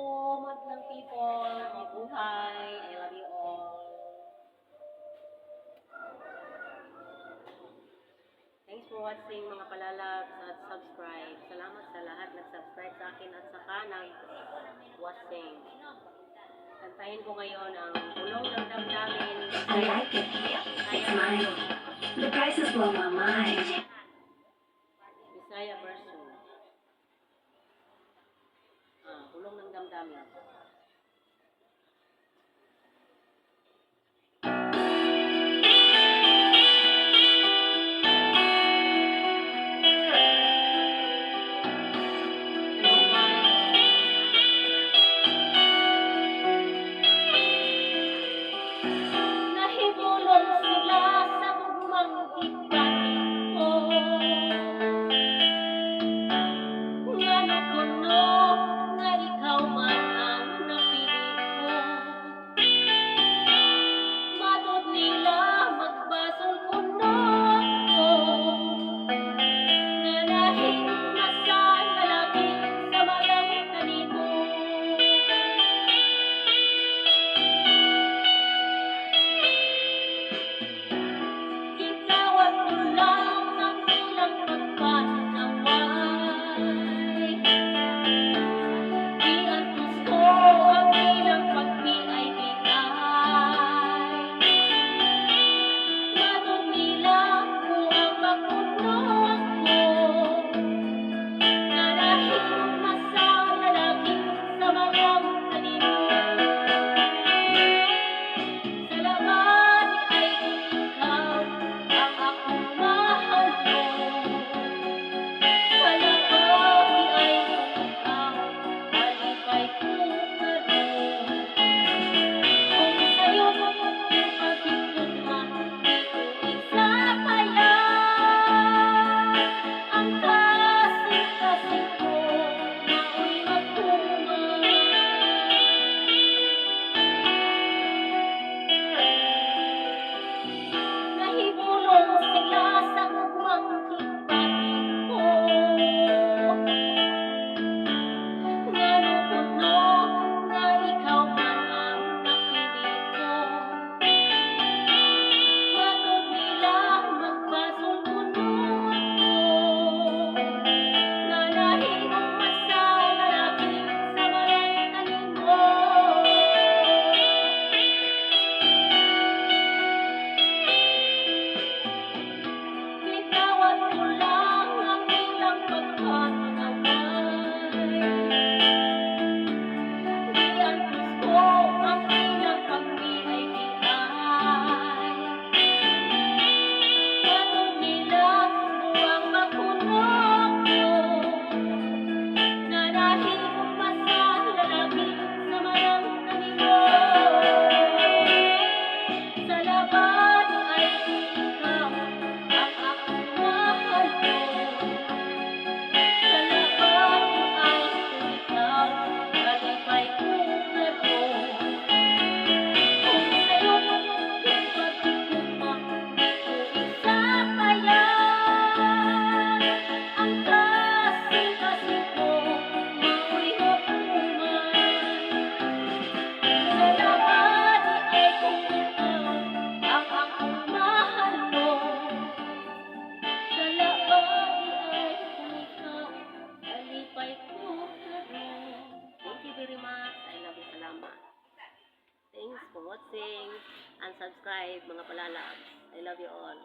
Oh, madlang people, mabuhay, I love you all. Thanks for watching mga palalabs at subscribe. Salamat sa lahat nag-subscribe sa akin at saka nag-watching. Kantahin ko ngayon ang Bulong ng Damdamin. I like it. It's mine. The prices blow my mind. Bisaya version. Amin. you, Rimax. I love you. Salamat. Thanks for watching and subscribe, mga palalabs. I love you all.